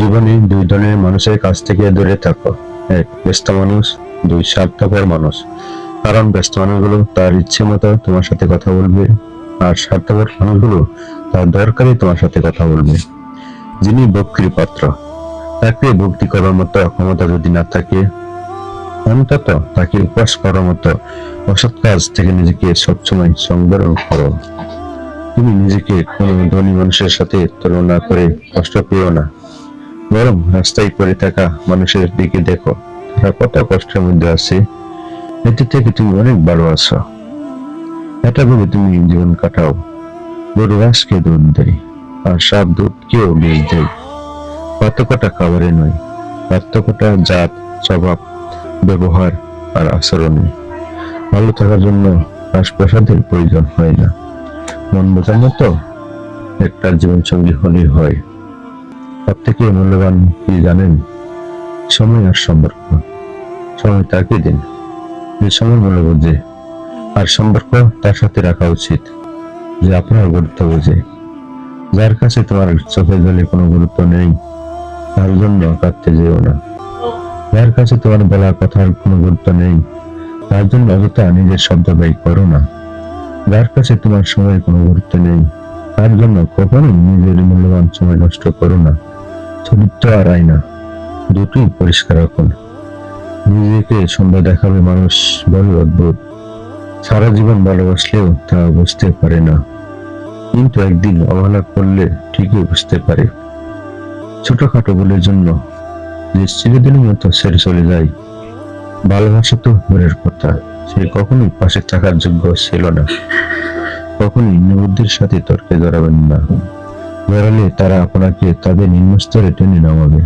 জীবনে দুই ধরনের মানুষের কাছ থেকে দূরে থাকো। এক, ব্যস্ত মানুষ, দুই, স্বার্থপর মানুষ। কারণ ব্যস্ত মানুষগুলো তার ইচ্ছে মতো তোমার সাথে কথা বলবে আর স্বার্থপর মানুষগুলো তার দরকারে তোমার সাথে কথা বলবে। যিনি ভক্তির পাত্র, তাকে ভক্তি করার মতো ক্ষমতা যদি না থাকে, অন্তত তাকে উপাস করার মতো অসৎ কাজ থেকে নিজেকে সবসময় সংবরণ করো। তুমি নিজেকে কোনো ধনী মানুষের সাথে তুলনা করে কষ্ট পেও না। বরং রাস্তায় পড়ে থাকা মানুষের দিকে দেখো। তারা কত কষ্টের মধ্যে আছে। এটি থেকে তুমি অনেক ভালো আছো। এটা ভেবে তুমি জীবন কাটাও। গরু ঘাসকে দুধ দেয়, আর সাপ দুধকেও বীজ দেয়। পার্থক্যটা খাবারে নয়। পার্থক্যটা জাত, স্বভাব, ব্যবহার আর আচরণে। ভালো থাকার জন্য রাজপ্রাসাদের প্রয়োজন হয় না। মন বোঝার মতো একটা জীবন সঙ্গী হলেই হয়। সব থেকে মূল্যবান কি জানেন? সময় আর সম্পর্ক। সময় তাকে দিন। যে সময় মূল্য বোঝে, আর সম্পর্ক তার সাথে রাখা উচিত। যে আপনার গুরুত্ব বোঝে। যার কাছে তোমার চোখে জলে কোনো গুরুত্ব নেই, তার জন্য কাঁদতে যেও না। যার কাছে তোমার বলা কথার কোনো গুরুত্ব নেই, তার জন্য অযথা নিজের শব্দ ব্যয় করো না। যার কাছে তোমার সময়ের কোনো গুরুত্ব নেই, তার জন্য কখনোই নিজের মূল্যবান সময় নষ্ট করো না। চরিত্র আর আয়না, দুটোই পরিষ্কার রাখুন নিজেকে সুন্দর দেখাবে মানুষ বড় অদ্ভুত। সারা জীবন ভালোবাসলেও তা বুঝতে পারে না। কিন্তু একদিন অবহেলা করলে ঠিকই বুঝতে পারে। ছোটখাটো ভুলের জন্য যে চিরদিনের মতো সেরে চলে যায়। ভালোবাসা তো দূরের কথা, সে কখনোই পাশে থাকার যোগ্য ছিল না। কখনোই নিবুদ্ধির সাথে তর্কে জড়াবেন না। জড়ালে তারা আপনাকে তাদের নিম্নস্তরে টেনে নামাবে।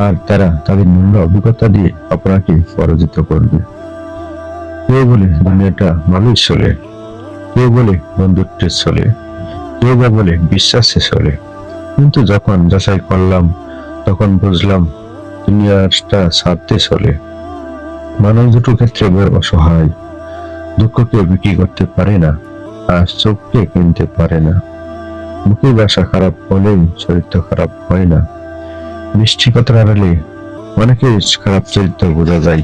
আর তারা তাদের মূল্য অভিজ্ঞতা দিয়ে আপনাকে পরাজিত করবে। কেউ বলে, দুনিয়াটা ভালোই চলে। কেউ বলে, বন্ধুত্বের চলে। কেউ বা বলে বিশ্বাসে চলে। কিন্তু যখন যাচাই করলাম, তখন বুঝলাম, দুনিয়াটা ছাড়তে চলে। মানুষ দুটো ক্ষেত্রে বড় অসহায়। দুঃখকে বিক্রি করতে পারে না, আর চোখকে কিনতে পারে না। মুখের ভাষা খারাপ হলেই চরিত্র খারাপ হয় না। মিষ্টি কথার আড়ালে অনেকের খারাপ চরিত্র বোঝা যায়।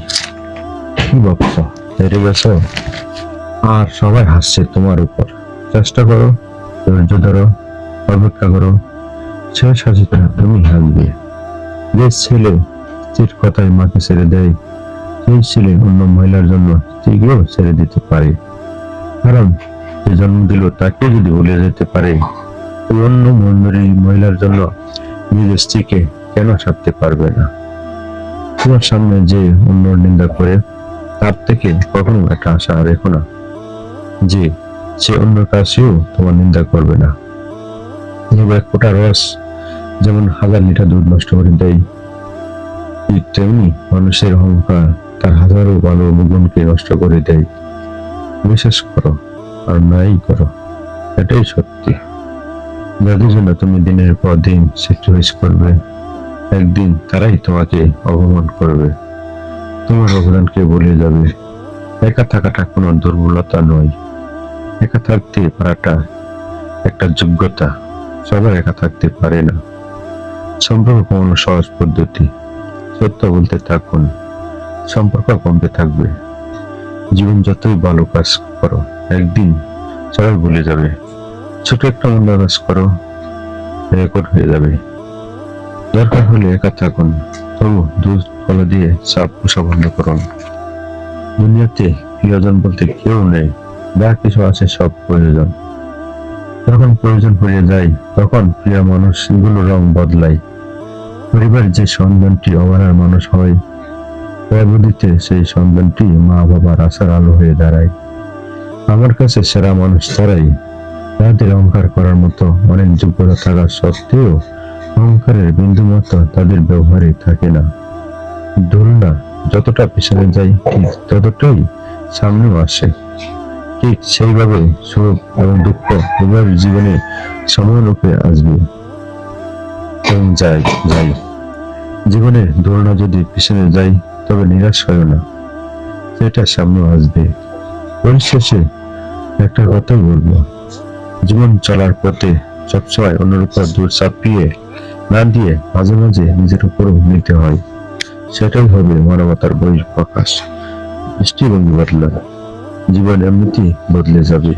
কি ভাবছ? হেরে গেছো? আর সবাই হাসছে তোমার উপর। চেষ্টা করো, ধৈর্য ধরো, অপেক্ষা করো। শেষ হাসিটা তুমি হাসবে। যে ছেলে স্ত্রীর কথায় মাকে ছেড়ে দেয়, সেই ছেলে অন্য মহিলার জন্য স্ত্রীকেও ছেড়ে দিতে পারে। কারণ যে জন্ম দিল তাকে যদি ভুলে যেতে পারে অন্য মন্দিরে এই মহিলার জন্য নিজের স্ত্রীকে কেন ছাড়তে পারবে না? তোমার সামনে যে অন্য নিন্দা করে, তার থেকে কখনো একটা আশা রেখো না যে সে অন্য কাছেও তোমার নিন্দা করবে না। এক ফোঁটা রস যেমন হাজার লিটার দুধ নষ্ট করে দেয় তেমনি মানুষের অহংকার তার হাজারো ভালো গুণকে নষ্ট করে দেয়। বিশ্বাস করো আর নাই করো, এটাই সত্যি। জন্য তুমি দিনের পর দিন স্যাক্রিফাইস করবে। একদিন তারাই তোমাকে অপমান করবে। তোমার অবদানকে বলে যাবে। একা থাকাটা কোনো দুর্বলতা নয়। একা থাকতে পারাটা একটা যোগ্যতা। সবাই একা থাকতে পারে না। সম্পর্ক কমানো সহজ পদ্ধতি। সত্য বলতে থাকুন। সম্পর্ক কমতে থাকবে। জীবন যতই ভালো কাজ করো, একদিন সবাই ভুলে যাবে। ছোট একটা মন্দ কাজ করো। রেকর্ড হয়ে যাবে। দরকার হলে একা থাকুন। তবু দুধ, কলা দিয়ে চাপ পোষা বন্ধ করুন। দুনিয়াতে প্রিয়জন বলতে কেউ নেই। যা কিছু আছে সব প্রয়োজন। যখন প্রয়োজন হয়ে যায়, তখন প্রিয় মানুষ মানুষগুলো রং বদলায়। পরিবার যে সন্তানটি অবহেলার মানুষ হয় পরবর্তীতে সেই সন্তানটি মা বাবার আশার আলো হয়ে দাঁড়ায়। আমার কাছে সেরা মানুষ তারাই। তাদের অহংকার করার মতো অনেক যোগ্যতা থাকা সত্ত্বেও অহংকারের বিন্দু মতো তাদের ব্যবহারে থাকে না। দুলনা যতটা পিছনে যায়, ঠিক ততটাই সামনেও আসে। ঠিক সেইভাবে সুখ এবং দুঃখ উভয়ের জীবনে সমানরূপে আসবে। এবং যাই যাই জীবনে দোলনা যদি পিছনে যাই তবে নিরাশ হয় না। সেটা সামনে আসবে। পরিশেষে একটা কথা বলব। জীবন চলার পথে সবসময় অন্যের উপর দূর চাপিয়ে না দিয়ে মাঝে মাঝে নিজের উপরও নিতে হয়। সেটাই হবে মানবতার বহির প্রকাশ দৃষ্টিভঙ্গি বদলা জীবন এমনিতেই বদলে যাবে।